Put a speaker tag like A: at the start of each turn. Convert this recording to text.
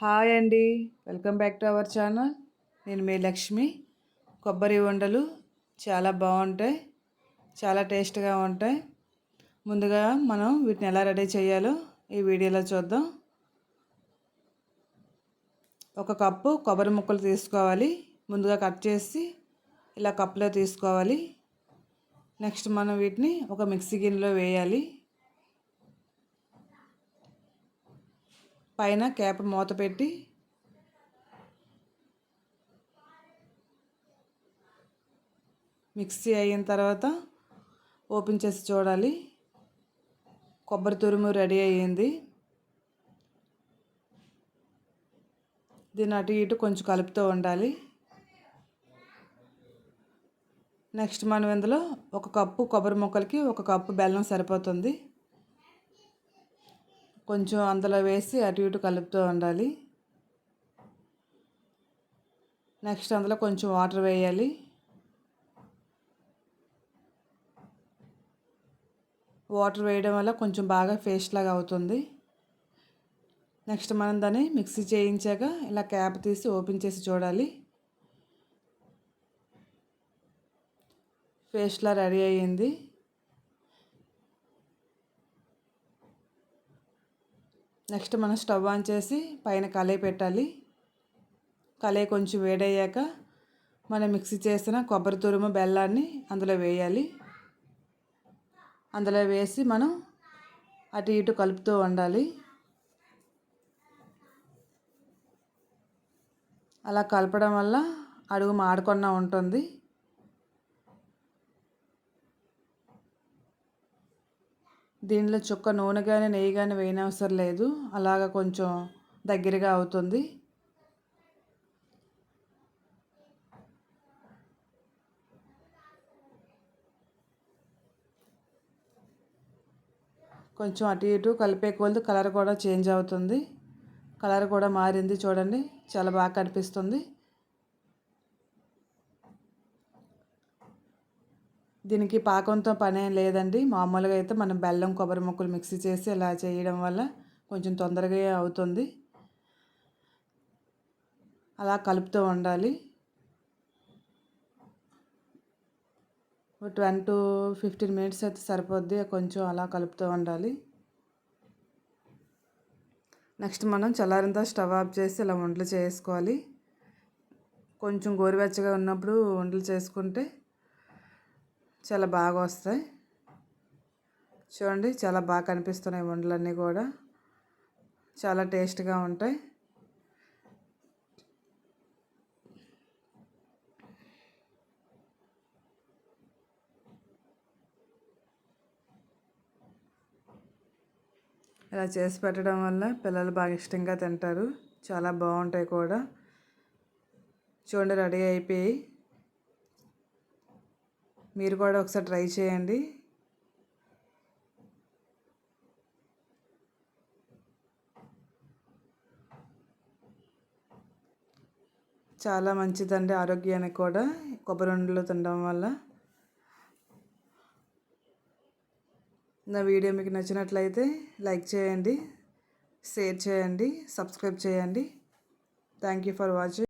A: Hi అండి. Welcome back to our channel. నేను మీ లక్ష్మి. కొబ్బరి వండలు చాలా బాగుంటాయి. చాలా టేస్ట్గా ఉంటాయి. ముందుగా మనం వీటిని ఎలా రెడీ చేయాలో ఈ వీడియోలో చూద్దాం. ఒక కప్పు కొబ్బరి ముక్కలు తీసుకోవాలి. ముందుగా కట్ చేసి ఇలా కప్పులో తీసుకోవాలి. నెక్స్ట్ మనం వీటిని ఒక మిక్సీ గిన్నెలో వేయాలి. పైన క్యాప్ మూత పెట్టి మిక్సీ అయిన తర్వాత ఓపెన్ చేసి చూడాలి. కొబ్బరి తురుము రెడీ అయ్యింది. దీన్ని అటు ఇటు కొంచెం కలుపుతూ ఉండాలి. నెక్స్ట్ మనం ఇందులో ఒక కప్పు కొబ్బరి ముక్కలకి ఒక కప్పు బెల్లం సరిపోతుంది. కొంచెం అందులో వేసి అటు ఇటు కలుపుతూ ఉండాలి. నెక్స్ట్ అందులో కొంచెం వాటర్ వేయాలి. వాటర్ వేయడం వల్ల కొంచెం బాగా పేస్ట్ లాగా అవుతుంది. నెక్స్ట్ మనం దాన్ని మిక్సీ చేయించాక ఇలా క్యాప్ తీసి ఓపెన్ చేసి చూడాలి. పేస్ట్లా రెడీ అయ్యింది. నెక్స్ట్ మనం స్టవ్ ఆన్ చేసి పైన కలయి పెట్టాలి. కలయి కొంచెం వేడయ్యాక మనం మిక్సీ చేసిన కొబ్బరి తురుము బెల్లాన్ని అందులో వేయాలి. అందులో వేసి మనం అటు ఇటు కలుపుతూ ఉండాలి. అలా కలపడం వల్ల అడుగు మాడకుండా ఉంటుంది. దీనిలో చుక్క నూనె కానీ నెయ్యి కానీ వేయనవసరం లేదు. అలాగ కొంచెం దగ్గరగా అవుతుంది. కొంచెం అటు ఇటు కలిపే కొలది కలర్ కూడా చేంజ్ అవుతుంది. కలర్ కూడా మారింది చూడండి. చాలా బాగా కనిపిస్తుంది. దీనికి పాకంతో పని ఏం లేదండి. మామూలుగా అయితే మనం బెల్లం కొబ్బరి ముక్కలు మిక్సీ చేసి ఇలా చేయడం వల్ల కొంచెం తొందరగా అవుతుంది. అలా కలుపుతూ ఉండాలి. ట్వెల్వ్ టు ఫిఫ్టీన్ మినిట్స్ అయితే సరిపోద్ది. కొంచెం అలా కలుపుతూ ఉండాలి. నెక్స్ట్ మనం చల్లారంతా స్టవ్ ఆఫ్ చేసి ఇలా వంటలు చేసుకోవాలి. కొంచెం గోరువెచ్చగా ఉన్నప్పుడు వంటలు చేసుకుంటే చాలా బాగా వస్తాయి. చూడండి చాలా బాగా కనిపిస్తున్నాయి వండలన్నీ కూడా. చాలా టేస్ట్గా ఉంటాయి. ఇలా చేసి పెట్టడం వల్ల పిల్లలు బాగా ఇష్టంగా తింటారు. చాలా బాగుంటాయి కూడా. చూడండి రెడీ అయిపోయి మీరు కూడా ఒకసారి ట్రై చేయండి. చాలా మంచిదండి ఆరోగ్యానికి కూడా కొబ్బరి ఉండలు తినడం వల్ల. నా వీడియో మీకు నచ్చినట్లయితే లైక్ చేయండి షేర్ చేయండి సబ్స్క్రైబ్ చేయండి. Thank you for watching.